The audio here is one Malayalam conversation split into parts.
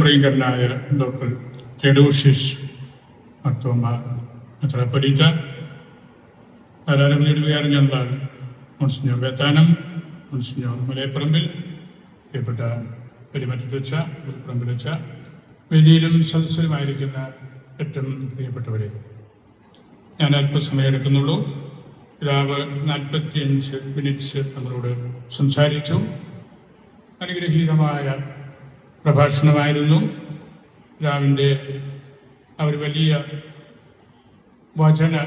പ്രിയങ്കരനായ ഡോക്ടർ തെഡോഷിസ് മർത്തോമ മെത്രാപ്പൊലീത്ത ധാരാളം വികാരം ഞങ്ങളാണ്. മുൻസിഞ്ഞോ വേത്താനം മുൻസിഞ്ഞോ മലയപ്പറമ്പിൽ പ്രിയപ്പെട്ട പെരുമറ്റത്ത് വെച്ച പുതുപ്പറമ്പിൽ വെച്ച വേദിയിലും സദസ്സിലുമായിരിക്കുന്ന ഏറ്റവും പ്രിയപ്പെട്ടവരെ ഞാൻ അല്പസമയം എടുക്കുന്നുള്ളൂ. പിതാവ് നാൽപ്പത്തിയഞ്ച് മിനിറ്റ്സ് നമ്മളോട് സംസാരിച്ചു. അനുഗ്രഹീതമായ പ്രഭാഷണമായിരുന്നു. പിതാവിന്റെ അവർ വലിയ വചന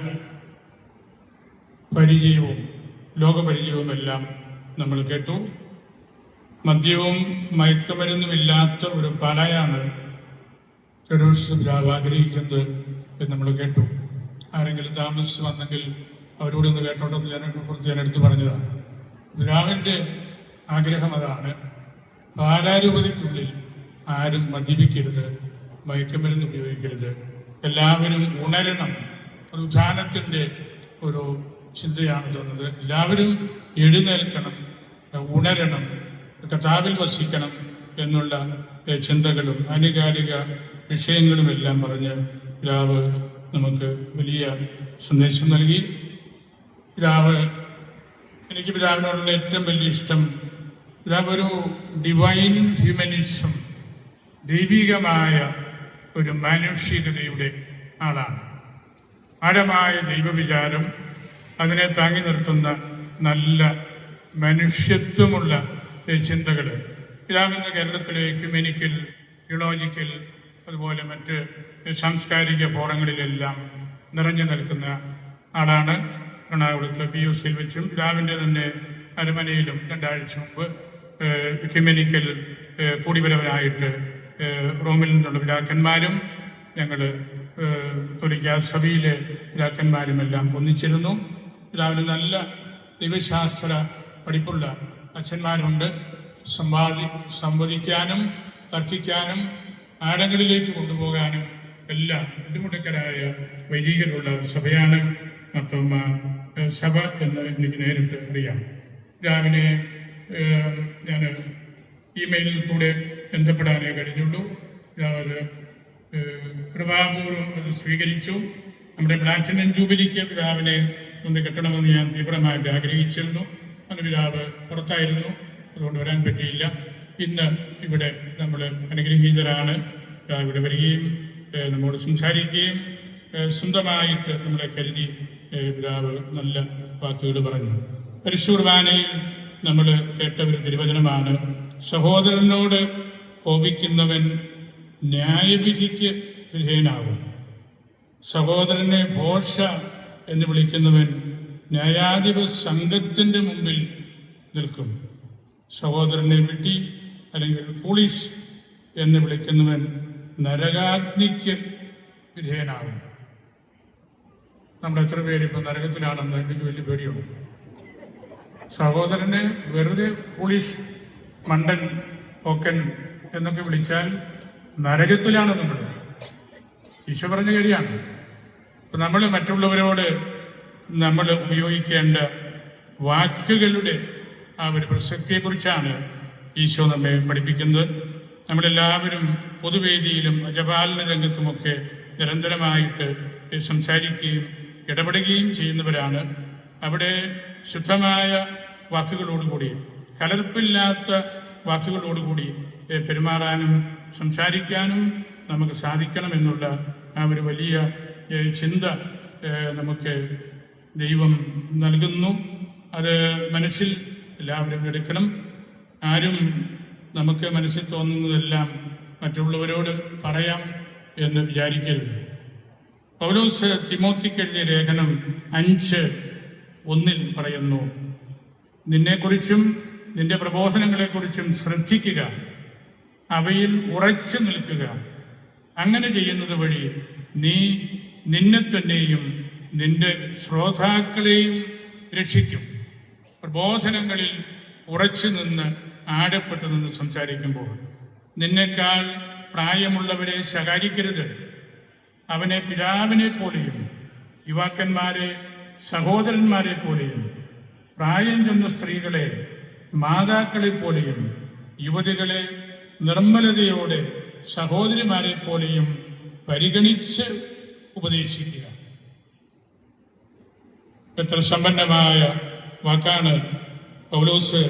പരിചയവും ലോകപരിചയവുമെല്ലാം നമ്മൾ കേട്ടു. മദ്യവും മയക്കുമരുന്നുമില്ലാത്ത ഒരു പാലായാണ് ഫെഡറേഷൻ പിതാവ് ആഗ്രഹിക്കുന്നത് എന്ന് നമ്മൾ കേട്ടു. ആരെങ്കിലും താമസിച്ച് വന്നെങ്കിൽ അവരോട് ഒന്ന് കേട്ടോണ്ടെന്ന് ഞാൻ കുറിച്ച് ഞാൻ എടുത്തു പറഞ്ഞതാണ്. പിതാവിന്റെ ആഗ്രഹം അതാണ്. പാലാരൂപതയ്ക്കുള്ളിൽ ആരും മദ്യപിക്കരുത് മയക്കുമരുന്ന് ഉപയോഗിക്കരുത്. എല്ലാവരും ഉണരണം. ഒരു ഉദാഹരണത്തിന്റെ ഒരു ചിന്തയാണ് തോന്നുന്നത്. എല്ലാവരും എഴുന്നേൽക്കണം ഉണരണം കഥാവിൽ വസിക്കണം എന്നുള്ള ചിന്തകളും ആനുകാലിക വിഷയങ്ങളും എല്ലാം പറഞ്ഞ് പിതാവ് നമുക്ക് വലിയ സന്ദേശം നൽകി. പിതാവ് എനിക്ക് പിതാവിനോടുള്ള ഏറ്റവും വലിയ ഇഷ്ടം പിതാവ് ഒരു ഡിവൈൻ ഹ്യൂമനിസം ദൈവികമായ ഒരു മാനുഷികതയുടെ ആളാണ്. ആഴമായ ദൈവവിചാരം അതിനെ താങ്ങി നിർത്തുന്ന നല്ല മനുഷ്യത്വമുള്ള ചിന്തകൾ പിതാവിന്ന് കേരളത്തിലെ ഹ്യൂമനിക്കൽ തിയോളജിക്കൽ അതുപോലെ മറ്റ് സാംസ്കാരിക ഫോറങ്ങളിലെല്ലാം നിറഞ്ഞു നിൽക്കുന്ന ആളാണ് എറണാകുളത്ത് പി യു സിയിൽ വെച്ചും പിതാവിന്റെ തന്നെ അരമനയിലും രണ്ടാഴ്ച മുമ്പ് ഹ്യൂമനിക്കൽ കൂടിവരവനായിട്ട് റോമിൽ നിന്നുള്ള പിതാക്കന്മാരും ഞങ്ങൾ തൊലിക്ക സഭയിലെ പിതാക്കന്മാരും എല്ലാം ഒന്നിച്ചിരുന്നു. പിതാവിന് നല്ല ദൈവശാസ്ത്ര പഠിപ്പുള്ള അച്ഛന്മാരുണ്ട്. സംവാദി സംവദിക്കാനും തർക്കിക്കാനും ആഴങ്ങളിലേക്ക് കൊണ്ടുപോകാനും എല്ലാം ബുദ്ധിമുട്ടക്കരായ വൈദികരുള്ള സഭയാണ് മർത്തോമ സഭ എന്ന് എനിക്ക് നേരിട്ട് അറിയാം. രാവിലെ ഞാൻ ഇമെയിലിൽ കൂടെ ബന്ധപ്പെടാനേ കഴിഞ്ഞുള്ളൂ. അത് കൃപാപൂർവം അത് സ്വീകരിച്ചു. നമ്മുടെ പ്ലാറ്റിനം ജൂബിലിക്ക് പിതാവിനെ ഒന്ന് കിട്ടണമെന്ന് ഞാൻ തീവ്രമായിട്ട് ആഗ്രഹിച്ചിരുന്നു. അന്ന് പിതാവ് പുറത്തായിരുന്നു. അതുകൊണ്ട് വരാൻ പറ്റിയില്ല. ഇന്ന് ഇവിടെ നമ്മൾ അനുഗ്രഹീതരാണ്. ഇവിടെ വരികയും നമ്മോട് സംസാരിക്കുകയും സ്വന്തമായിട്ട് നമ്മളെ കരുതി പിതാവ് നല്ല വാക്കുകൾ പറഞ്ഞു. പരിശുർവാനയിൽ നമ്മൾ കേട്ട ഒരു തിരുവചനമാണ് സഹോദരനോട് കോപിക്കുന്നവൻ ന്യായവിധിക്ക് വിധേയനാകും. സഹോദരനെ ഭോഷ എന്ന് വിളിക്കുന്നവൻ ന്യായാധിപ സംഘത്തിന്റെ മുമ്പിൽ നിൽക്കും. സഹോദരനെ വിട്ടി അല്ലെങ്കിൽ പോലീസ് എന്ന് വിളിക്കുന്നവൻ നരകാഗ്നിക്ക് വിധേയനാകും. നമ്മൾ എത്ര പേര് ഇപ്പം നരകത്തിലാണെന്ന് എനിക്ക് വലിയ പേടിയുണ്ട്. സഹോദരനെ വെറുതെ പോലീസ് മണ്ടൻ പോക്കൻ എന്നൊക്കെ വിളിച്ചാൽ നരകത്തിലാണ് നമ്മൾ. ഈശോ പറഞ്ഞ കാര്യമാണ്. അപ്പം നമ്മൾ മറ്റുള്ളവരോട് നമ്മൾ ഉപയോഗിക്കേണ്ട വാക്കുകളുടെ ആ ഒരു പ്രസക്തിയെക്കുറിച്ചാണ് ഈശോ നമ്മെ പഠിപ്പിക്കുന്നത്. നമ്മളെല്ലാവരും പൊതുവേദിയിലും അജപാലന രംഗത്തുമൊക്കെ നിരന്തരമായിട്ട് സംസാരിക്കുകയും ഇടപെടുകയും ചെയ്യുന്നവരാണ്. അവിടെ ശുദ്ധമായ വാക്കുകളോടുകൂടി കലർപ്പില്ലാത്ത വാക്കുകളോടുകൂടി പെരുമാറാനും സംസാരിക്കാനും നമുക്ക് സാധിക്കണമെന്നുള്ള ആ ഒരു വലിയ ചിന്ത നമുക്ക് ദൈവം നൽകുന്നു. അത് മനസ്സിൽ എല്ലാവരും എടുക്കണം. ആരും നമുക്ക് മനസ്സിൽ തോന്നുന്നതെല്ലാം മറ്റുള്ളവരോട് പറയാം എന്ന് വിചാരിക്കരുത്. പൗലോസ് തിമോത്തിക്കെഴുതിയ ലേഖനം അഞ്ച് ഒന്നിൽ പറയുന്നു നിന്നെക്കുറിച്ചും നിന്റെ പ്രബോധനങ്ങളെക്കുറിച്ചും ശ്രദ്ധിക്കുക. അവയിൽ ഉറച്ചു നിൽക്കുക. അങ്ങനെ ചെയ്യുന്നത് വഴി നീ നിന്നെ തന്നെയും നിന്റെ ശ്രോതാക്കളെയും രക്ഷിക്കും. പ്രബോധനങ്ങളിൽ ഉറച്ചു നിന്ന് ആടപ്പെട്ടു നിന്ന് സംസാരിക്കുമ്പോൾ നിന്നെക്കാൾ പ്രായമുള്ളവരെ ശകാരിക്കരുത്. അവനെ പിതാവിനെ പോലെയും യുവാക്കന്മാരെ സഹോദരന്മാരെ പോലെയും പ്രായം ചെന്ന സ്ത്രീകളെ മാതാക്കളെ പോലെയും യുവതികളെ നിർമ്മലതയോടെ സഹോദരിമാരെ പോലെയും പരിഗണിച്ച് ഉപദേശിക്കുക. എത്ര സമ്പന്നമായ വാക്കാണ് പൗലോസ്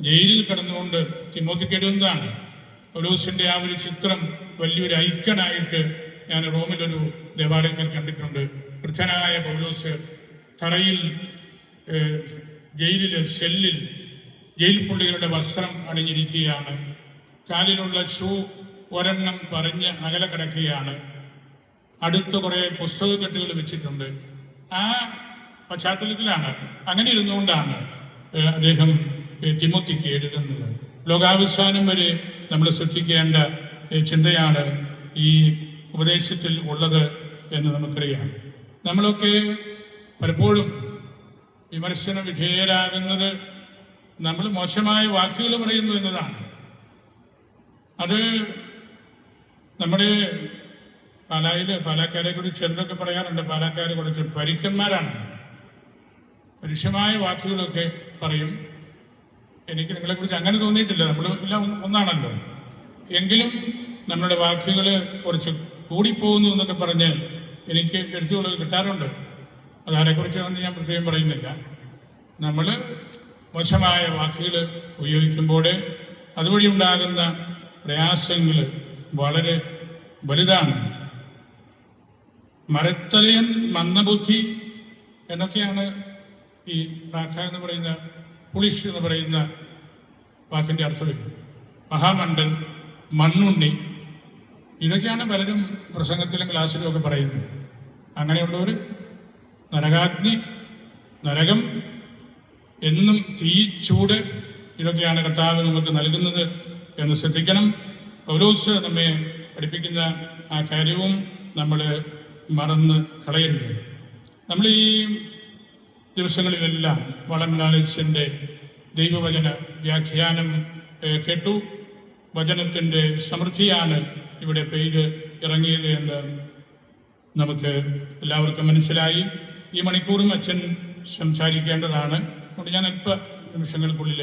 ജയിലിൽ കടന്നുകൊണ്ട് തിമോത്തിക്ക് എഴുതുന്നതാണ് പൗലോസിന്റെ ആ ഒരു ചിത്രം വലിയൊരു ഐക്കണായിട്ട് ഞാൻ റോമിലൊരു ദേവാലയത്തിൽ കണ്ടിട്ടുണ്ട്. വൃദ്ധനായ പൗലോസ് തറയിൽ ജയിലിൽ സെല്ലിൽ ജയിൽ പുള്ളികളുടെ വസ്ത്രം അണിഞ്ഞിരിക്കുകയാണ്. കാലിലുള്ള ഷൂ ഒരെണ്ണം പറഞ്ഞ് അകലെ കിടക്കുകയാണ്. അടുത്ത് കുറെ പുസ്തകക്കെട്ടുകൾ വെച്ചിട്ടുണ്ട്. ആ പശ്ചാത്തലത്തിലാണ്. അങ്ങനെ ഇരുന്നുകൊണ്ടാണ് അദ്ദേഹം തിമുത്തിക്ക് എഴുതുന്നത്. ലോകാവസാനം വരെ നമ്മൾ ശ്രദ്ധിക്കേണ്ട ചിന്തയാണ് ഈ ഉപദേശത്തിൽ ഉള്ളത് എന്ന് നമുക്കറിയാം. നമ്മളൊക്കെ പലപ്പോഴും വിമർശന വിധേയരാകുന്നത് നമ്മൾ മോശമായ വാക്കുകൾ പറയുന്നു എന്നതാണ്. അത് നമ്മുടെ പാലായിൽ പാലക്കാരെ കുറിച്ച് ചിലരൊക്കെ പറയാറുണ്ട്. പാലക്കാരെ കുറിച്ച് പരിക്കന്മാരാണ്. പരുഷമായ വാക്കുകളൊക്കെ പറയും. എനിക്ക് നിങ്ങളെ കുറിച്ച് അങ്ങനെ തോന്നിയിട്ടില്ല. നമ്മൾ എല്ലാം ഒന്നാണല്ലോ. എങ്കിലും നമ്മുടെ വാക്കുകൾ കുറച്ച് കൂടിപ്പോകുന്നു എന്നൊക്കെ പറഞ്ഞ് എനിക്ക് എഴുത്തുകൾ കിട്ടാറുണ്ട്. അതാരെക്കുറിച്ചൊന്നും ഞാൻ പ്രത്യേകം പറയുന്നില്ല. നമ്മൾ മോശമായ വാക്കുകൾ ഉപയോഗിക്കുമ്പോൾ അതുവഴി ഉണ്ടാകുന്ന പ്രയാസങ്ങൾ വളരെ വലുതാണ്. മരത്തലയൻ മന്ദബുദ്ധി എന്നൊക്കെയാണ് ഈ റാഖ എന്ന് പറയുന്ന പുളിഷ് എന്ന് പറയുന്ന വാക്കിന്റെ അർത്ഥം മഹാമണ്ഡൽ മണ്ണുണ്ണി ഇതൊക്കെയാണ് പലരും പ്രസംഗത്തിലും ക്ലാസ്സിലും ഒക്കെ പറയുന്നത്. അങ്ങനെയുള്ളവർ നരകാഗ്നി നരകം എന്നും തീ ചൂട് ഇതൊക്കെയാണ് കർത്താവ് നമുക്ക് നൽകുന്നത്. എന്ന് ശ്രദ്ധിക്കണം. പൗലോസ് നമ്മെ പഠിപ്പിക്കുന്ന ആ കാര്യവും നമ്മൾ മറന്ന് കളയരുത്. നമ്മൾ ഈ ദിവസങ്ങളിലെല്ലാം വളം വളംലാലിച്ചന്റെ ദൈവവചന വ്യാഖ്യാനം കേട്ടു. വചനത്തിന്റെ സമൃദ്ധിയാണ് ഇവിടെ പെയ്ത് ഇറങ്ങിയത് എന്ന് നമുക്ക് എല്ലാവർക്കും മനസ്സിലായി. ഈ മണിക്കൂറും അച്ഛൻ സംസാരിക്കേണ്ടതാണ്. അതുകൊണ്ട് ഞാൻ അല്പ നിമിഷങ്ങൾക്കുള്ളിൽ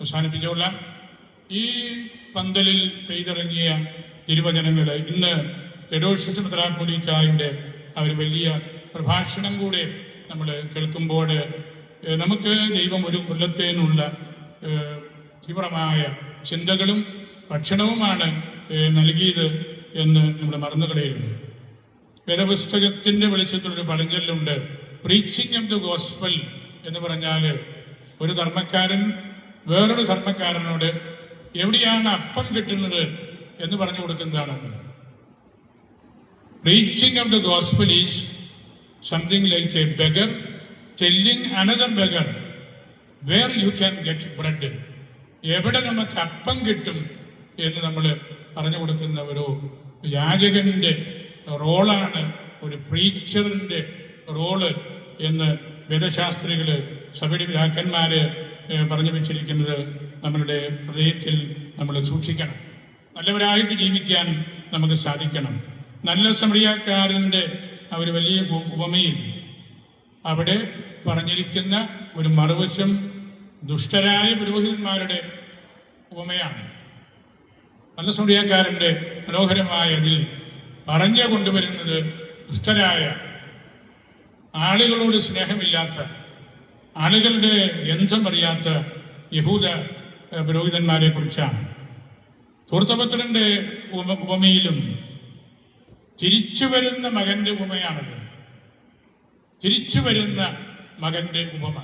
അവസാനിപ്പിച്ചോളാം. ഈ പന്തലിൽ പെയ്തിറങ്ങിയ തിരുവചനങ്ങൾ ഇന്ന് തെരോഷിസ് മെത്രാപ്പൊലീത്തായുടെ ആ ഒരു വലിയ പ്രഭാഷണം കൂടെ നമ്മൾ കേൾക്കുമ്പോൾ നമുക്ക് ദൈവം ഒരു കൊല്ലത്തേനുള്ള തീവ്രമായ ചിന്തകളും ഭക്ഷണവുമാണ് നൽകിയത് എന്ന് നമ്മൾ മറന്നുകളയരുത്. വേദപുസ്തകത്തിന്റെ വെളിച്ചത്തിലൊരു പഴഞ്ചൊല്ലുണ്ട് പ്രീച്ചിങ് ഓഫ് ദ ഗോസ്പൽ എന്ന് പറഞ്ഞാൽ ഒരു ധർമ്മക്കാരൻ വേറൊരു ധർമ്മക്കാരനോട് എവിടെയാണ് അപ്പം കിട്ടുന്നത് എന്ന് പറഞ്ഞു കൊടുക്കുന്നതാണ് preaching of the gospel is something like a beggar telling another beggar where you can get bread എവിടെ നമുക്ക് അപ്പം കിട്ടും എന്ന് നമ്മൾ പറഞ്ഞു കൊടുക്കുന്ന ഒരു യാചകന്റെ റോളാണ് ഒരു പ്രീച്ചറിന്റെ റോൾ എന്ന് വേദശാസ്ത്രികൾ സഭയുടെ പിതാക്കന്മാര് പറഞ്ഞു വെച്ചിരിക്കുന്നത്. നമ്മളുടെ ഹൃദയത്തിൽ നമ്മൾ സൂക്ഷിക്കണം. നല്ലവരായിട്ട് ജീവിക്കാൻ നമുക്ക് സാധിക്കണം. നല്ല സമരിയാക്കാരന്റെ ആ ഒരു വലിയ ഉപമയിൽ അവിടെ പറഞ്ഞിരിക്കുന്ന ഒരു മറുവശം ദുഷ്ടരായ പുരോഹിതന്മാരുടെ ഉപമയാണ്. നല്ല സമരിയാക്കാരന്റെ മനോഹരമായ അതിൽ പറഞ്ഞു കൊണ്ടുവരുന്നത് ദുഷ്ടരായ ആളുകളോട് സ്നേഹമില്ലാത്ത ആളുകളുടെ ഗന്ധം അറിയാത്ത യഹൂദ പുരോഹിതന്മാരെ കുറിച്ചാണ് തൂർത്തപത്രന്റെ ഉപ ഉപമയിലും തിരിച്ചു വരുന്ന മകന്റെ ഉപമയാണത്. തിരിച്ചു വരുന്ന മകന്റെ ഉപമ.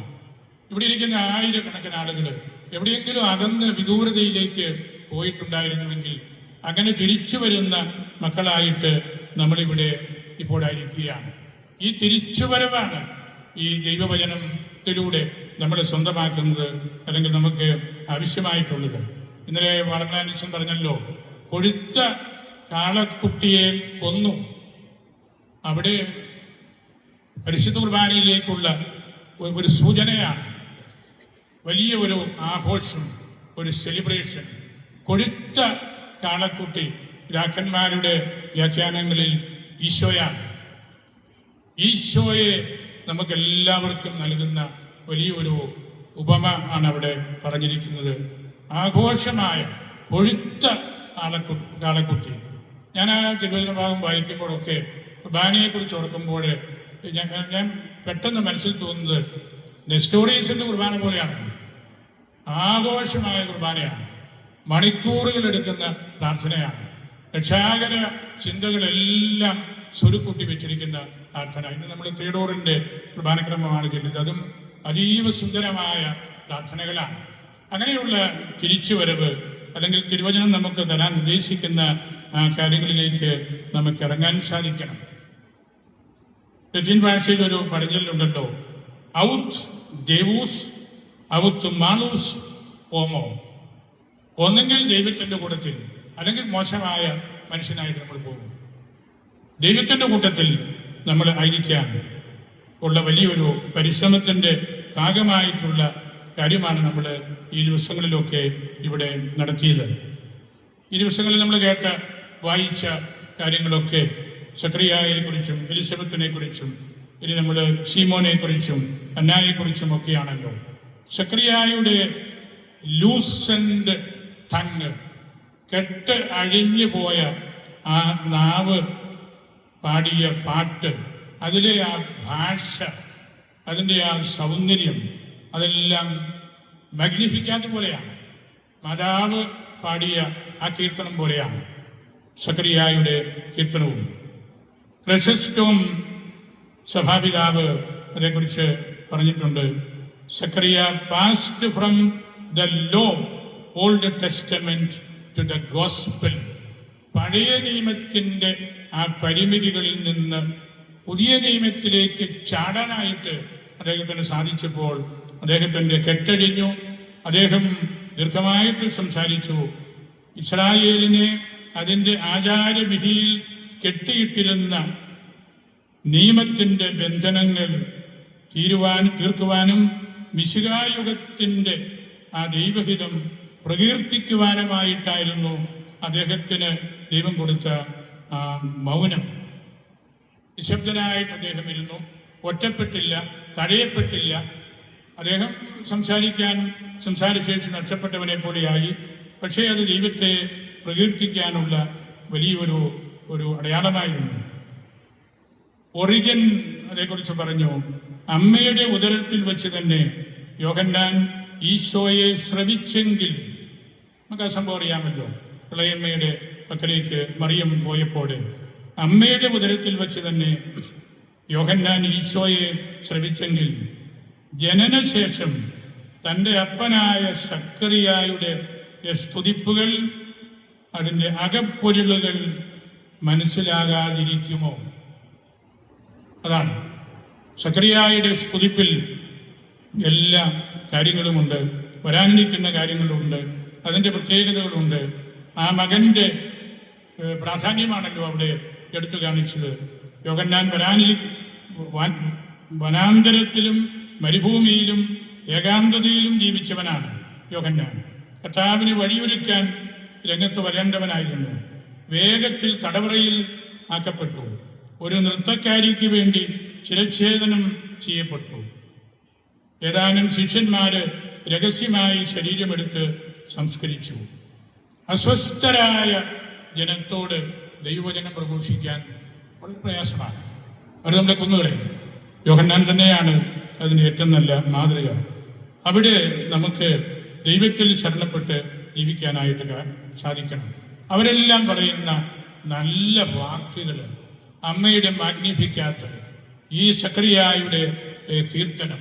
ഇവിടെ ഇരിക്കുന്ന ആയിരക്കണക്കിന് ആളുകൾ എവിടെയെങ്കിലും അകന്ന് വിദൂരതയിലേക്ക് പോയിട്ടുണ്ടായിരുന്നുവെങ്കിൽ അങ്ങനെ തിരിച്ചു വരുന്ന മക്കളായിട്ട് നമ്മളിവിടെ ഇപ്പോഴായിരിക്കുകയാണ് ഈ തിരിച്ചുവരവാണ് ഈ ദൈവവചനത്തിലൂടെ നമ്മൾ സ്വന്തമാക്കുന്നത് അല്ലെങ്കിൽ നമുക്ക് ആവശ്യമായിട്ടുള്ളത്. ഇന്നലെ വളർന്നാനിച്ചൻ പറഞ്ഞല്ലോ കൊഴുത്ത കാളക്കുട്ടിയെ കൊന്നു. അവിടെ പരിശുദ്ധ കുർബാനയിലേക്കുള്ള ഒരു- സൂചനയാണ്. വലിയ ഒരു ആഘോഷം ഒരു സെലിബ്രേഷൻ കൊഴുത്ത കാളക്കുട്ടി രാക്കന്മാരുടെ വ്യാഖ്യാനങ്ങളിൽ ഈശോയാണ്. ഈശോയെ നമുക്ക് എല്ലാവർക്കും നൽകുന്ന വലിയൊരു ഉപമ ആണ് അവിടെ പറഞ്ഞിരിക്കുന്നത്. ആഘോഷമായ കൊഴുത്ത ആളക്കു കാളക്കുട്ടി. ഞാൻ ആ തിരുവചന ഭാഗം വായിക്കുമ്പോഴൊക്കെ കുർബാനയെ കുറിച്ച് ഓർക്കുമ്പോൾ ഞാൻ ഞാൻ പെട്ടെന്ന് മനസ്സിൽ തോന്നുന്നത് നെസ്റ്റോറീസിന്റെ കുർബാന പോലെയാണ്. ആഘോഷമായ കുർബാനയാണ്. മണിക്കൂറുകൾ എടുക്കുന്ന പ്രാർത്ഥനയാണ്. രക്ഷാകര ചിന്തകളെല്ലാം സ്വരുക്കൂട്ടി വെച്ചിരിക്കുന്ന പ്രാർത്ഥന. ഇന്ന് നമ്മൾ തേടോറിന്റെ കുർബാനക്രമമാണ് ചെല്ലുന്നത് അതും അതീവ സുന്ദരമായ പ്രാർത്ഥനകളാണ്. അങ്ങനെയുള്ള തിരിച്ചുവരവ് അല്ലെങ്കിൽ തിരുവചനം നമുക്ക് തരാൻ ഉദ്ദേശിക്കുന്ന കാര്യങ്ങളിലേക്ക് നമുക്ക് ഇറങ്ങാൻ സാധിക്കണം. ലത്തീൻ ഭാഷയിൽ ഒരു പഴഞ്ചൊല്ലുണ്ടല്ലോ ഔത്ത് ദേവൂസ് ഔത്ത് മാളൂസ് ഓമോ. ഒന്നെങ്കിൽ ദൈവത്തിന്റെ കൂട്ടത്തിൽ അല്ലെങ്കിൽ മോശമായ മനുഷ്യനായിട്ട് നമ്മൾ പോകും. ദൈവത്തിന്റെ കൂട്ടത്തിൽ നമ്മൾ ആയിരിക്കാൻ ഉള്ള വലിയൊരു പരിശ്രമത്തിന്റെ ഭാഗമായിട്ടുള്ള കാര്യമാണ് നമ്മൾ ഈ ദിവസങ്ങളിലൊക്കെ ഇവിടെ നടത്തിയത്. ഈ ദിവസങ്ങളിൽ നമ്മൾ കേട്ട വായിച്ച കാര്യങ്ങളൊക്കെ സക്രിയായെ കുറിച്ചും എലിസബത്തിനെ കുറിച്ചും ഇനി നമ്മൾ സീമോനെ കുറിച്ചും അന്നായെ കുറിച്ചും ഒക്കെയാണല്ലോ. സക്രിയായുടെ ലൂസൻഡ് തങ് കെട്ട് അഴിഞ്ഞു പോയ ആ നാവ് പാടിയ പാട്ട് അതിലെ ആ ഭാഷ അതിന്റെ ആ സൗന്ദര്യം അതെല്ലാം മഗ്നിഫിക്കാത്ത പോലെയാണ്. മാതാവ് പാടിയ ആ കീർത്തനം പോലെയാണ്. സക്രിയായുടെ കീർത്തനവും. പ്രശസ്തവും സഭാപിതാവ് അതേക്കുറിച്ച് പറഞ്ഞിട്ടുണ്ട്. Zachariah passed from the law old testament to the gospel പഴയ നിയമത്തിന്റെ ആ പരിമിതികളിൽ നിന്ന് പുതിയ നിയമത്തിലേക്ക് ചാടാനായിട്ട് അദ്ദേഹത്തിന് സാധിച്ചപ്പോൾ അദ്ദേഹത്തിന്റെ കെട്ടടിഞ്ഞു അദ്ദേഹം ദീർഘമായിട്ട് സംസാരിച്ചു. ഇസ്രായേലിനെ അതിന്റെ ആചാരവിധിയിൽ കെട്ടിയിട്ടിരുന്ന നിയമത്തിന്റെ ബന്ധനങ്ങൾ തീരുവാനും തീർക്കുവാനും മിശികായുഗത്തിന്റെ ആ ദൈവഹിതം പ്രകീർത്തിക്കുവാനുമായിട്ടായിരുന്നു അദ്ദേഹത്തിന് ദൈവം കൊടുത്ത മൗനം. നിശബ്ദനായിട്ട് അദ്ദേഹം ഇരുന്നു. ഒറ്റപ്പെട്ടില്ല തടയപ്പെട്ടില്ല. അദ്ദേഹം സംസാരിക്കാൻ സംസാരശേഷി നഷ്ടപ്പെട്ടവനെ പോലെയായി. പക്ഷേ അത് ദൈവത്തെ പ്രകീർത്തിക്കാനുള്ള വലിയൊരു ഒരു അടയാളമായിരുന്നു ഒറിജിൻ അതേക്കുറിച്ച് പറഞ്ഞു അമ്മയുടെ ഉദരത്തിൽ വെച്ച് തന്നെ യോഹന്നാൻ ഈശോയെ ശ്രവിച്ചെങ്കിൽ നമുക്ക് ആ സംഭവം അറിയാമല്ലോ. ഇളയമ്മയുടെ പക്കലേക്ക് മറിയം പോയപ്പോൾ അമ്മയുടെ ഉദരത്തിൽ വെച്ച് തന്നെ യോഹന്നാൻ ഈശോയെ ശ്രവിച്ചെങ്കിൽ ജനനശേഷം തന്റെ അപ്പനായ സക്കറിയായുടെ സ്തുതിപ്പുകൾ അതിന്റെ അകപ്പൊരുളുകൾ മനസ്സിലാകാതിരിക്കുമോ? അതാണ്. സക്രിയായുടെ സ്തുതിപ്പിൽ എല്ലാ കാര്യങ്ങളുമുണ്ട്. വരാനിരിക്കുന്ന കാര്യങ്ങളുമുണ്ട് അതിന്റെ പ്രത്യേകതകളുണ്ട്. ആ മകന്റെ പ്രാധാന്യമാണല്ലോ അവിടെ എടുത്തു കാണിച്ചത്. യോഗന്നാൻ വരാനിരി വൻ- വനാന്തരത്തിലും മരുഭൂമിയിലും ഏകാന്തതയിലും ജീവിച്ചവനാണ് യോഗന്നാൻ കർത്താവിന് വഴിയൊരുക്കാൻ രംഗത്ത് വരേണ്ടവനായിരുന്നു. വേഗത്തിൽ തടവറയിൽ ആക്കപ്പെട്ടു. ഒരു നൃത്തക്കാരിക്ക് വേണ്ടി ശിരച്ഛേദനം ചെയ്യപ്പെട്ടു. ഏതാനും ശിഷ്യന്മാര് രഹസ്യമായി ശരീരമെടുത്ത് സംസ്കരിച്ചു. അസ്വസ്ഥരായ ജനത്തോട് ദൈവജനം പ്രഘോഷിക്കാൻ വളരെ പ്രയാസമാണ്. അവർ നമ്മളെ കുന്നുകളെ യോഹന്നാൻ തന്നെയാണ് അതിന് ഏറ്റവും നല്ല മാതൃക. അവിടെ നമുക്ക് ദൈവത്തിൽ ശരണപ്പെട്ട് ജീവിക്കാനായിട്ട് സാധിക്കണം. അവരെല്ലാം പറയുന്ന നല്ല വാക്കുകൾ അമ്മയുടെ മാഗ്നിഫിക്കാത്ത ഈ സക്രിയായുടെ കീർത്തനം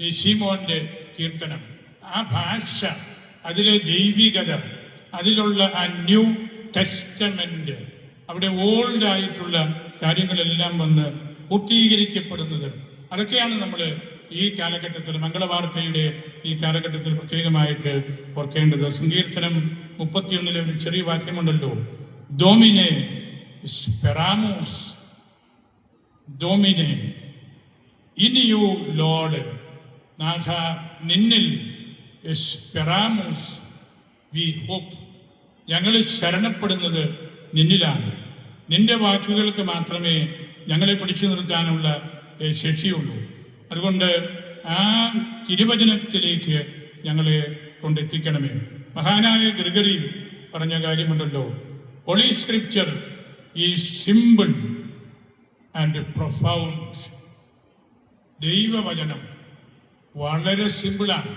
ഈ ഷീമോന്റെ കീർത്തനം ആ ഭാഷ അതിലെ ദൈവികത അതിലുള്ള ആ ന്യൂ ടെസ്റ്റമെന്റ് അവിടെ ഓൾഡ് ആയിട്ടുള്ള കാര്യങ്ങളെല്ലാം വന്ന് പൂർത്തീകരിക്കപ്പെടുന്നത്. അതൊക്കെയാണ് നമ്മൾ ഈ കാലഘട്ടത്തിൽ മംഗളവാർത്തയുടെ ഈ കാലഘട്ടത്തിൽ പ്രത്യേകമായിട്ട് ഓർക്കേണ്ടത്. സങ്കീർത്തനം മുപ്പത്തിയൊന്നിലെ ഒരു ചെറിയ വാക്യമുണ്ടല്ലോ. ഡോമിനെ സ്പെറാമോസ് ഡോമിനെ ഇൻ ലോഡ് നാഥ നിന്നിൽ സ്പെറാമോസ് വി ഹോപ്പ്. ഞങ്ങൾ ശരണപ്പെടുന്നത് നിന്നിലാണ്. നിന്റെ വാക്കുകൾക്ക് മാത്രമേ ഞങ്ങളെ പിടിച്ചു നിർത്താനുള്ള ശേഷിയുള്ളൂ. അതുകൊണ്ട് ആ തിരുവചനത്തിലേക്ക് ഞങ്ങളെ കൊണ്ടെത്തിക്കണമേ. മഹാനായ ഗ്രിഗറി പറഞ്ഞ കാര്യമുണ്ടല്ലോ. ഹോളി സ്ക്രിപ്ചർ ഈ സിമ്പിൾ ആൻഡ് പ്രൊഫൗണ്ട് ദൈവവചനം വളരെ സിമ്പിളാണ്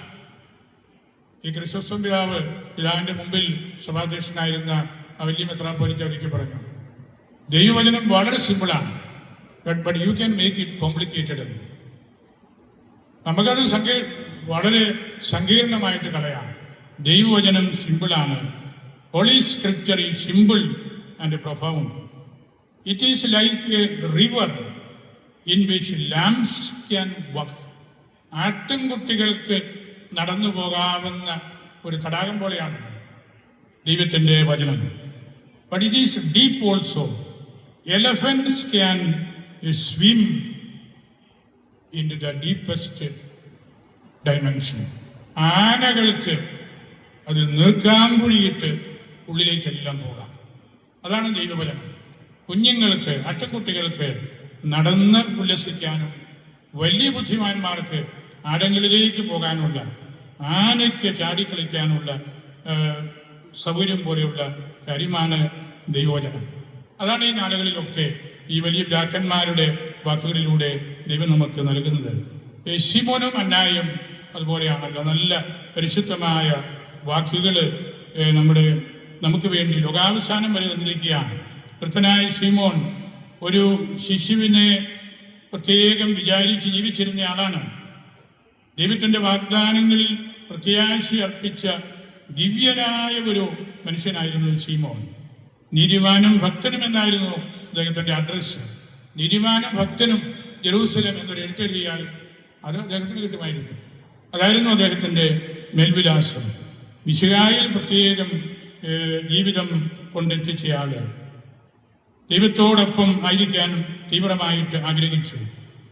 ഈ ക്രിസ്തുസം പിതാവ് പിതാവിന്റെ മുമ്പിൽ സഭാധ്യക്ഷനായിരുന്ന വലിയ മെത്രാപ്പൊലിച്ച ഒരിക്കൽ പറഞ്ഞു. ദൈവവചനം വളരെ സിമ്പിളാണ്. But but you can make it complicated എന്ന് നമുക്കത് സങ്കീ വളരെ സങ്കീർണമായിട്ട് കളയാം. ദൈവവചനം സിമ്പിളാണ്. ഹോളി സ്ക്രിപ്ചർ ഈ simple and profound it is like a river in which lambs can walk ആട്ടിൻകുട്ടികൾക്ക് നടന്നു പോകാവുന്ന ഒരു തടാകം പോലെയാണ് ദൈവത്തിന്റെ വചനം. But it is deep also can swim in to the deepest dimension ആനകൾക്ക് അതിൽ നീർക്കാമ്പുഴിയിട്ട് ഉള്ളിലേക്കെല്ലാം പോകാം. അതാണ് ദൈവവചനം കുഞ്ഞുങ്ങൾക്ക് അട്ടക്കുട്ടികൾക്ക് നടന്ന് ഉല്ലസിക്കാനും വലിയ ബുദ്ധിമാന്മാർക്ക് ആടങ്ങളിലേക്ക് പോകാനുള്ള ആനയ്ക്ക് ചാടിക്കളിക്കാനുള്ള സൗകര്യം പോലെയുള്ള കരിമാണ് ദൈവവചനം. അതാണ് ഈ നാളുകളിലൊക്കെ ഈ വലിയ ബ്രാക്കന്മാരുടെ വാക്കുകളിലൂടെ ദൈവം നമുക്ക് നൽകുന്നത്. ശിമോനും അന്നായും അതുപോലെയാണല്ലോ. നല്ല പരിശുദ്ധമായ വാക്കുകൾ നമ്മുടെ നമുക്ക് വേണ്ടി ലോകാവസാനം വരെ തന്നിരിക്കുകയാണ് വൃത്തനായ ശിമോൻ ഒരു ശിശുവിനെ പ്രത്യേകം വിചാരിച്ച് ജീവിച്ചിരുന്ന ആളാണ്. ദൈവത്തിന്റെ വാഗ്ദാനങ്ങളിൽ പ്രത്യാശി അർപ്പിച്ച ദിവ്യനായ ഒരു മനുഷ്യനായിരുന്നു ശീമോൻ. നീതിമാനും ഭക്തനും എന്നായിരുന്നു അദ്ദേഹത്തിന്റെ അഡ്രസ്സ് നീതിമാനും ഭക്തനും ജെറൂസലം എന്നൊരു എഴുത്തെഴുതിയാൽ അത് അദ്ദേഹത്തിന് കിട്ടുമായിരുന്നു. അതായിരുന്നു അദ്ദേഹത്തിന്റെ മേൽവിലാസം. വിശുകായിൽ പ്രത്യേകം ജീവിതം കൊണ്ടെത്തിച്ച ആൾ. ദൈവത്തോടൊപ്പം ആയിരിക്കാൻ തീവ്രമായിട്ട് ആഗ്രഹിച്ചു.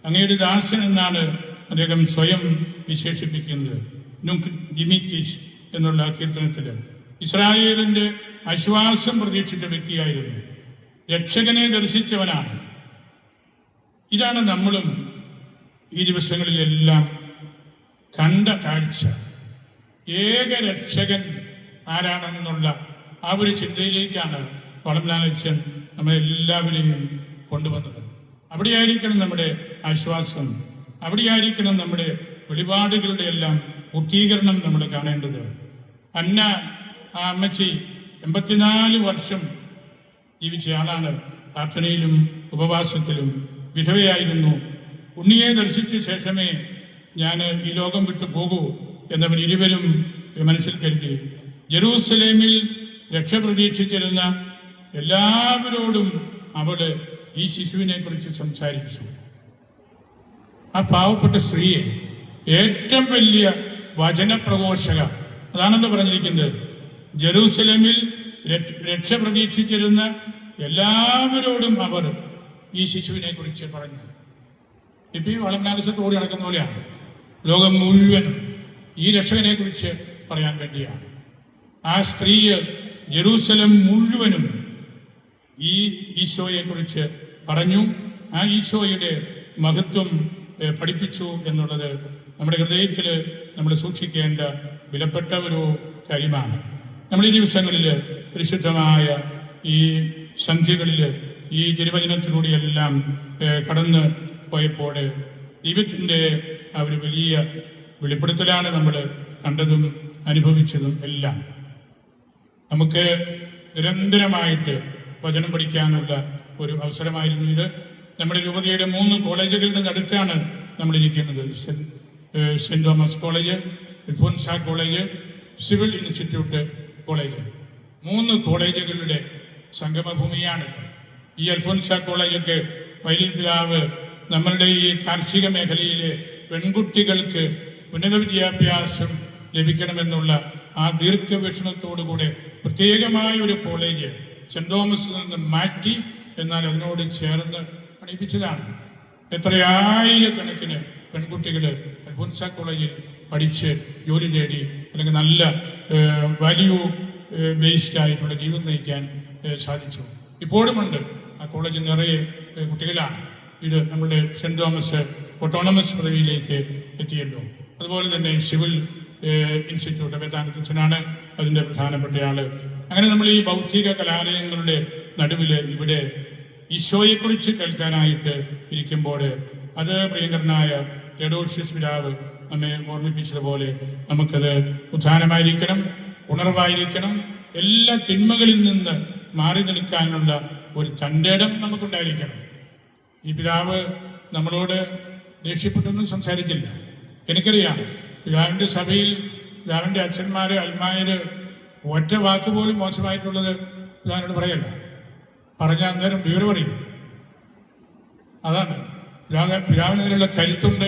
അങ്ങയുടെ ദാസൻ എന്നാണ് അദ്ദേഹം സ്വയം വിശേഷിപ്പിക്കുന്നത്. നുങ്ക് ദിമിറ്റിസ് എന്നുള്ള കീർത്തനത്തിൽ ഇസ്രായേലിന്റെ ആശ്വാസം പ്രതീക്ഷിച്ച വ്യക്തിയായിരുന്നു. രക്ഷകനെ ദർശിച്ചവനാണ്. ഇതാണ് നമ്മളും ഈ ദിവസങ്ങളിലെല്ലാം കണ്ട കാഴ്ച. ഏക രക്ഷകൻ ആരാണെന്നുള്ള ആ ഒരു ചിന്തയിലേക്കാണ് വളംലാലച്ചൻ നമ്മളെല്ലാവരെയും കൊണ്ടുവന്നത്. അവിടെയായിരിക്കണം നമ്മുടെ ആശ്വാസം. അവിടെയായിരിക്കണം നമ്മുടെ വെളിപാടുകളുടെ എല്ലാം പൂർത്തീകരണം നമ്മൾ കാണേണ്ടത്. അന്ന ആ അമ്മച്ചി എൺപത്തിനാല് വർഷം ജീവിച്ച ആളാണ്. പ്രാർത്ഥനയിലും ഉപവാസത്തിലും വിധവയായിരുന്നു. ഉണ്ണിയെ ദർശിച്ച ശേഷമേ ഞാൻ ഈ ലോകം വിട്ടു പോകൂ എന്നവർ ഇരുവരും മനസ്സിൽ കരുതി. ജെറൂസലേമിൽ രക്ഷ പ്രതീക്ഷിച്ചിരുന്ന എല്ലാവരോടും അവൾ ഈ ശിശുവിനെ കുറിച്ച് സംസാരിച്ചു. ആ പാവപ്പെട്ട സ്ത്രീയെ ഏറ്റവും വലിയ വചനപ്രഘോഷക. അതാണല്ലോ പറഞ്ഞിരിക്കുന്നത്. ജെറൂസലേമിൽ രക്ഷ- പ്രതീക്ഷിച്ചിരുന്ന എല്ലാവരോടും അവർ ഈ ശിശുവിനെ കുറിച്ച് പറഞ്ഞു. ഇപ്പൊ ഈ വളംനാലസത്ത് ഓടി നടക്കുന്ന പോലെയാണ്. ലോകം മുഴുവനും ഈ രക്ഷകനെ കുറിച്ച് പറയാൻ വേണ്ടിയാണ്. ആ സ്ത്രീയെ ജെറൂസലം മുഴുവനും ഈ ഈശോയെ കുറിച്ച് പറഞ്ഞു. ആ ഈശോയുടെ മഹത്വം പഠിപ്പിച്ചു എന്നുള്ളത് നമ്മുടെ ഹൃദയത്തിൽ നമ്മൾ സൂക്ഷിക്കേണ്ട വിലപ്പെട്ട ഒരു കാര്യമാണ്. നമ്മൾ ഈ ദിവസങ്ങളിൽ പരിശുദ്ധമായ ഈ സന്ധ്യകളിൽ ഈ തിരുവചനത്തിലൂടെയെല്ലാം കടന്ന് പോയപ്പോൾ ദൈവത്തിന്റെ ആ ഒരു വലിയ വെളിപ്പെടുത്തലാണ് നമ്മൾ കണ്ടതും അനുഭവിച്ചതും എല്ലാം. നമുക്ക് നിരന്തരമായിട്ട് വചനം പഠിക്കാനുള്ള ഒരു അവസരമായിരുന്നു ഇത്. നമ്മുടെ രൂപതയുടെ മൂന്ന് കോളേജുകളുടെ നടുക്കാണ് നമ്മളിരിക്കുന്നത്. Saint Thomas college Alphonsa college civil institute college. മൂന്ന് കോളേജുകളുടെ സംഗമഭൂമിയാണ് ഈ അൽഫോൻസ കോളേജൊക്കെ വൈലിൻ പിതാവ് നമ്മളുടെ ഈ കാർഷിക മേഖലയിലെ പെൺകുട്ടികൾക്ക് ഉന്നത വിദ്യാഭ്യാസം ലഭിക്കണമെന്നുള്ള ആ ദീർഘവീക്ഷണത്തോടുകൂടെ പ്രത്യേകമായ ഒരു കോളേജ് സെന്റ് തോമസിൽ നിന്ന് മാറ്റി എന്നാൽ അതിനോട് ചേർന്ന് പഠിപ്പിച്ചതാണ് എത്രയായിരക്കണക്കിന് പെൺകുട്ടികൾ അൽഫോൻസ കോളേജിൽ പഠിച്ച് ജോലി തേടി അല്ലെങ്കിൽ നല്ല വാല്യൂ ബേസ്ഡ് ആയിട്ടുള്ള ജീവിതം നയിക്കാൻ സാധിച്ചു. ഇപ്പോഴുമുണ്ട് ആ കോളേജ് നിറയെ കുട്ടികളാണ്. ഇത് നമ്മുടെ സെന്റ് തോമസ് ഓട്ടോണമസ് പദവിയിലേക്ക് എത്തിയല്ലോ. അതുപോലെ തന്നെ സിവിൽ ഇൻസ്റ്റിറ്റ്യൂട്ട് വേദാനത്തച്ഛനാണ് അതിന്റെ പ്രധാനപ്പെട്ട ആൾ. അങ്ങനെ നമ്മൾ ഈ ബൗദ്ധിക കലാലയങ്ങളുടെ നടുവിൽ ഇവിടെ ഈശോയെക്കുറിച്ച് കേൾക്കാനായിട്ട് ഇരിക്കുമ്പോൾ അത് പ്രിയങ്കരനായ തെഡോഷ്യസ് പിതാവ് നമ്മെ ഓർമ്മിപ്പിച്ചതുപോലെ നമുക്കത് ഉത്ഥാനമായിരിക്കണം ഉണർവായിരിക്കണം. എല്ലാ തിന്മകളിൽ നിന്ന് മാറി നിൽക്കാനുള്ള ഒരു ചണ്ടേടം നമുക്കുണ്ടായിരിക്കണം. ഈ പിതാവ് നമ്മളോട് ദേഷ്യപ്പെട്ടൊന്നും സംസാരിച്ചില്ല. എനിക്കറിയാം പിതാവിന്റെ സഭയിൽ പിതാവിന്റെ അച്ഛന്മാര് അൽമാര് ഒറ്റ വാക്ക് പോലും മോശമായിട്ടുള്ളത് പിതാവിനോട് പറയല്ല. പറഞ്ഞ അന്നേരം വിവരം പറയും അതാണ് പിതാവിന് അതിനുള്ള കരുത്തുണ്ട്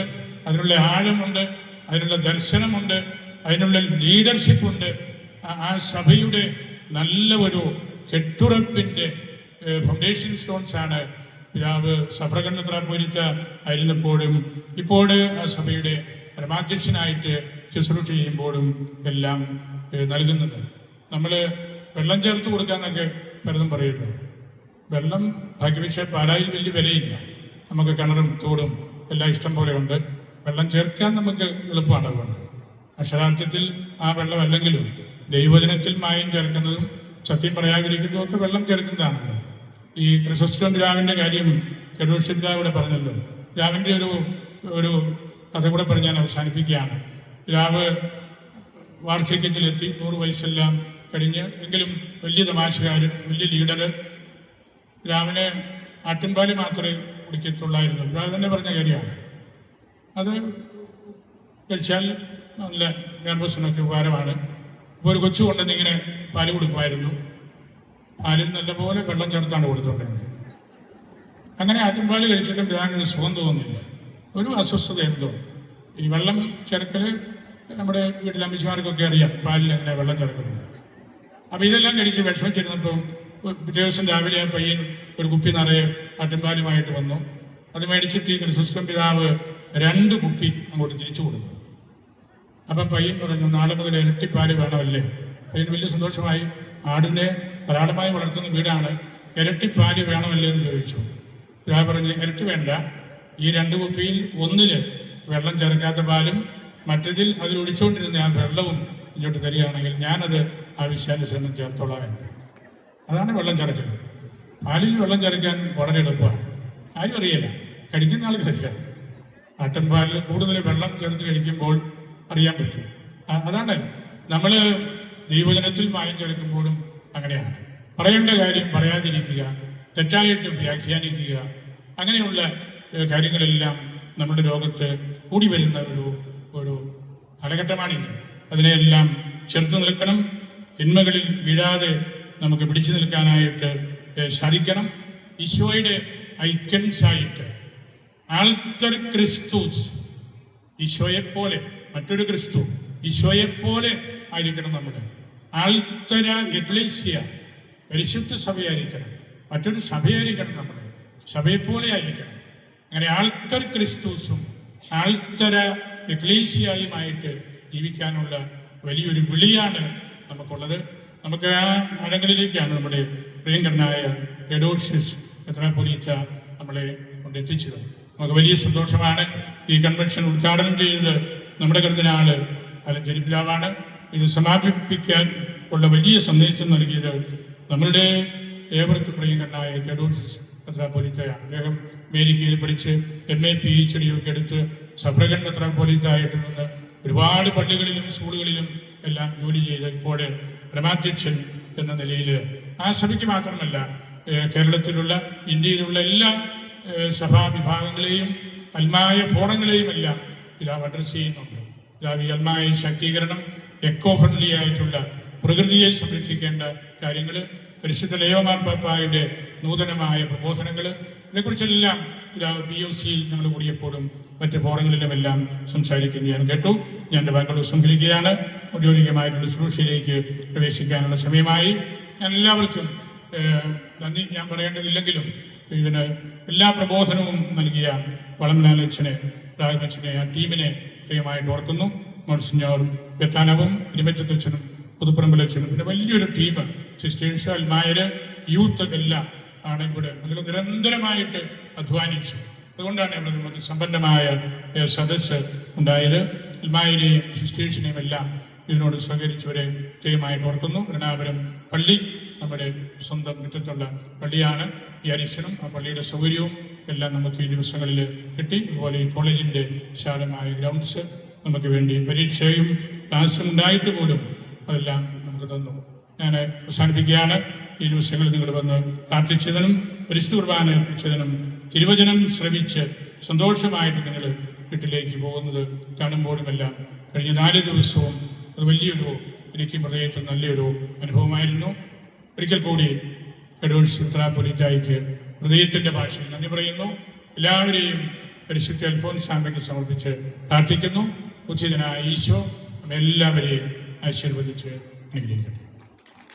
അതിനുള്ള ആഴമുണ്ട് അതിനുള്ള ദർശനമുണ്ട് അതിനുള്ള ലീഡർഷിപ്പ് ഉണ്ട് ആ- സഭയുടെ നല്ല ഒരു കെട്ടുറപ്പിന്റെ ഫൗണ്ടേഷൻ സ്റ്റോൺസ് ആണ് പിതാവ് സഫ്രഗണ്ണത്ര പൊരുത്ത ആയിരുന്നപ്പോഴും. ഇപ്പോൾ ആ സഭയുടെ പരമാധ്യക്ഷനായിട്ട് ശുശ്രൂഷ ചെയ്യുമ്പോഴും എല്ലാം നൽകുന്നത്. നമ്മൾ വെള്ളം ചേർത്ത് കൊടുക്കാന്നൊക്കെ പലതും പറയുന്നു. വെള്ളം ഭാഗ്യവശ പാലായിൽ വലിയ വിലയില്ല. നമുക്ക് കിണറും തോടും എല്ലാം ഇഷ്ടം പോലെ ഉണ്ട്. വെള്ളം ചേർക്കാൻ നമുക്ക് എളുപ്പമാണ് അതുകൊണ്ട്. അക്ഷരാർത്ഥത്തിൽ ആ വെള്ളം അല്ലെങ്കിലും ദൈവജനത്തിൽ മായം ചേർക്കുന്നതും സത്യം പറയാതിരിക്കുന്നതും ഒക്കെ വെള്ളം ചേർക്കുന്നതാണല്ലോ. ഈ ക്രിസസ്റ്റം രാവിന്റെ കാര്യം കെഡോഷൻ പറഞ്ഞല്ലോ. രാവിന്റെ ഒരു ഒരു കഥ കൂടെ പറഞ്ഞ് ഞാൻ അവസാനിപ്പിക്കുകയാണ്. രാവ് വാർദ്ധക്യത്തിലെത്തി നൂറ് വയസ്സെല്ലാം കഴിഞ്ഞ് എങ്കിലും വലിയ തമാശകാരൻ വലിയ ലീഡർ രാവിലെ ആട്ടിൻപാലി മാത്രമേ കുടിക്കത്തുള്ളായിരുന്നു ഞാൻ തന്നെ പറഞ്ഞ കാര്യമാണ്. അത് കഴിച്ചാൽ നല്ല ഗർഭസിനൊക്കെ ഉപകാരമാണ്. ഇപ്പോൾ ഒരു കൊച്ചു കൊണ്ടുവന്ന് ഇങ്ങനെ പാൽ കൊടുക്കുമായിരുന്നു. പാലിൽ നല്ലപോലെ വെള്ളം ചേർത്താണ് കൊടുത്തോണ്ടിരുന്നത്. അങ്ങനെ ആട്ടിൻപാൽ കഴിച്ചിട്ടും ഞാനൊരു സുഖം തോന്നുന്നില്ല. ഒരു അസ്വസ്ഥത എന്തോ. ഈ വെള്ളം ചേർക്കൽ നമ്മുടെ വീട്ടിലെ അമ്മച്ചിമാർക്കൊക്കെ അറിയാം പാലിൽ അങ്ങനെ വെള്ളം ചേർക്കുന്നത്. അപ്പോൾ ഇതെല്ലാം കഴിച്ച് വിഷമിച്ചിരുന്നപ്പം പിറ്റേ ദിവസം രാവിലെ ആ പയ്യൻ ഒരു കുപ്പി നിറയെ ആട്ടിൻപാലുമായിട്ട് വന്നു. അത് മേടിച്ചിട്ട് ഈ സിസ്റ്റം പിതാവ് രണ്ട് കുപ്പി അങ്ങോട്ട് തിരിച്ചു കൊടുത്തു. അപ്പം പയ്യൻ പറഞ്ഞു നാളെ മുതൽ ഇരട്ടിപ്പാൽ വേണമല്ലേ? പയ്യൻ വലിയ സന്തോഷമായി ആടിനെ ധാരാളമായി വളർത്തുന്ന വീടാണ്. ഇരട്ടിപ്പാൽ വേണമല്ലേ എന്ന് ചോദിച്ചു. പിതാവ് പറഞ്ഞു ഇരട്ടി വേണ്ട. ഈ രണ്ട് കുപ്പിയിൽ ഒന്നിൽ വെള്ളം ചേർക്കാത്ത പാലും മറ്റതിൽ അതിൽ ഒഴിച്ചുകൊണ്ടിരുന്ന ആ വെള്ളവും ഇങ്ങോട്ട് തരികയാണെങ്കിൽ ഞാനത് ആ വിശ്വാസം ചേർത്തോളാം അതാണ് വെള്ളം ചേർക്കൽ പാലിൽ വെള്ളം ചേർക്കാൻ വളരെ എളുപ്പമാണ്. ആരും അറിയില്ല. കഴിക്കുന്ന ആൾക്കറിയില്ല ആട്ടിൻപാലിൽ കൂടുതൽ വെള്ളം ചേർത്ത് കഴിക്കുമ്പോൾ അറിയാൻ പറ്റും. അതാണ് നമ്മൾ ദൈവജനത്തിൽ മായം ചേർക്കുമ്പോഴും അങ്ങനെയാണ്. പറയേണ്ട കാര്യം പറയാതിരിക്കുക തെറ്റായിട്ട് വ്യാഖ്യാനിക്കുക അങ്ങനെയുള്ള കാര്യങ്ങളെല്ലാം നമ്മുടെ ലോകത്ത് കൂടി വരുന്ന ഒരു ഒരു കാലഘട്ടമാണിത്. അതിനെയെല്ലാം ചെറുത്ത് നിൽക്കണം. തിന്മകളിൽ വീഴാതെ നമുക്ക് പിടിച്ചു നിൽക്കാനായിട്ട് ഏഹ്, ഈശോയുടെ ഐക്കൺസ് ആയിട്ട് ആൾത്തർ ക്രിസ്തുസ്. ഈശോയെ പോലെ മറ്റൊരു ക്രിസ്തു ഈശോയെ പോലെ ആയിരിക്കണം നമ്മുടെ. ആൾത്തര എക്ലേസ്യ പരിശുദ്ധ സഭയായിരിക്കണം. മറ്റൊരു സഭയായിരിക്കണം നമ്മുടെ. സഭയെ പോലെ ആയിരിക്കണം. അങ്ങനെ ആൾത്തർ ക്രിസ്തുസും ആൾത്തര എക്ലേസിയായുമായിട്ട് ജീവിക്കാനുള്ള വലിയൊരു വിളിയാണ് നമുക്കുള്ളത്. നമുക്ക് ആ അടങ്ങളിലേക്കാണ് നമ്മുടെ പ്രിയങ്കരനായ എഡോഷ്യസ് മെത്രാപ്പൊലീത്ത നമ്മളെ കൊണ്ടെത്തിച്ചത്. നമുക്ക് വലിയ സന്തോഷമാണ് ഈ കൺവെൻഷൻ ഉദ്ഘാടനം ചെയ്തത് നമ്മുടെ കരുതനാൾ അലഞ്ചേരി പിതാവാണ്. ഇത് സമാപിപ്പിക്കാൻ ഉള്ള വലിയ സന്ദേശം നൽകിയത് നമ്മളുടെ ഏവർക്കും പ്രിയങ്കരനായ തെഡോസിസ് മെത്രാപ്പൊലീത്തയാണ് അദ്ദേഹം അമേരിക്കയിൽ പഠിച്ച് M A P H D ഒക്കെ എടുത്ത് സഫ്രഗൻ മെത്രാപ്പൊലീത്തായിട്ട് നിന്ന് ഒരുപാട് പള്ളികളിലും സ്കൂളുകളിലും എല്ലാം ജോലി ചെയ്ത് ഇപ്പോൾ പരമാധ്യക്ഷൻ എന്ന നിലയിൽ ആ സഭയ്ക്ക് മാത്രമല്ല കേരളത്തിലുള്ള ഇന്ത്യയിലുള്ള എല്ലാ സഭാ വിഭാഗങ്ങളെയും അൽമായ ഫോറങ്ങളെയും എല്ലാം പിതാവ് അഡ്രസ് ചെയ്യുന്നുണ്ട്. പിതാവ് ഈ അൽമായ ശാക്തീകരണം എക്കോ ഫ്രണ്ട്ലി ആയിട്ടുള്ള പ്രകൃതിയെ സംരക്ഷിക്കേണ്ട കാര്യങ്ങൾ പരിശുദ്ധ ലയോമാർ പാപ്പായുടെ നൂതനമായ പ്രബോധനങ്ങൾ ഇതേക്കുറിച്ചെല്ലാം ബി ഒ സിയിൽ ഞങ്ങൾ കൂടിയപ്പോഴും മറ്റ് ഫോറങ്ങളിലുമെല്ലാം സംസാരിക്കുന്നത് ഞാൻ കേട്ടു. ഞാൻ എന്റെ വാക്കുകൾ ശൃംഖലിക്കുകയാണ്. ഔദ്യോഗികമായിട്ടുള്ള സുരക്ഷയിലേക്ക് പ്രവേശിക്കാനുള്ള സമയമായി. എല്ലാവർക്കും നന്ദി ഞാൻ പറയേണ്ടതില്ലെങ്കിലും ഇതിന് എല്ലാ പ്രബോധനവും നൽകിയ വളംലാലച്ചനെ രാഘവച്ചനെ ആ ടീമിനെ പ്രിയമായിട്ട് ഓർക്കുന്നു. മോൺസിഞ്ഞോർ വ്യത്താനവും ഇരുമറ്റത്തച്ഛനും പുതുപ്പറമ്പിലച്ഛനും പിന്നെ വലിയൊരു ടീം സിസ്റ്റേഴ്സ് അൽമായര് യൂത്ത് എല്ലാം ആണ് കൂടെ നിങ്ങൾ നിരന്തരമായിട്ട് അധ്വാനിച്ചു. അതുകൊണ്ടാണ് ഇവിടെ നമുക്ക് സമ്പന്നമായ സദസ്സ് ഉണ്ടായത്. ഇൽമായിനെയും സിസ്റ്റേഴ്സിനെയും എല്ലാം ഇതിനോട് സഹകരിച്ചവരെ ചെയ്യുമായിട്ട് ഓർക്കുന്നു. എറണാകുളം പള്ളി നമ്മുടെ സ്വന്തം മുറ്റത്തുള്ള പള്ളിയാണ്. ഈ അരിക്ഷനും ആ പള്ളിയുടെ സൗകര്യവും എല്ലാം നമുക്ക് ഈ ദിവസങ്ങളിൽ കിട്ടി. അതുപോലെ ഈ കോളേജിന്റെ വിശാലമായ ഗ്രൗണ്ട്സ് നമുക്ക് വേണ്ടി പരീക്ഷയും ക്ലാസ്സും ഉണ്ടായിട്ട് പോലും അതെല്ലാം നമുക്ക് തന്നു. ഞാൻ അവസാനിപ്പിക്കുകയാണ്. ഈ ദിവസങ്ങളിൽ നിങ്ങൾ വന്ന് പ്രാർത്ഥിച്ചതിനും പരിശുദ്ധ കുർബാന അർപ്പിച്ചതിനും തിരുവചനം ശ്രവിച്ച് സന്തോഷമായിട്ട് നിങ്ങൾ വീട്ടിലേക്ക് പോകുന്നത് കാണുമ്പോഴുമെല്ലാം കഴിഞ്ഞ നാല് ദിവസവും അത് വലിയൊരു എനിക്ക് ഹൃദയത്തിൽ നല്ലൊരു അനുഭവമായിരുന്നു. ഒരിക്കൽ കൂടി ഫെഡോഴ്സ് ഉത്തരാപൊലിറ്റായിക്ക് ഹൃദയത്തിന്റെ ഭാഷയിൽ നന്ദി പറയുന്നു. എല്ലാവരെയും പരിശുദ്ധ അൽഫോൻസാമയ്ക്ക് സമർപ്പിച്ച് പ്രാർത്ഥിക്കുന്നു. ഉചിതനായ ഈശോ നമ്മെല്ലാവരെയും ആശീർവദിച്ച് അനുഗ്രഹിക്കുന്നു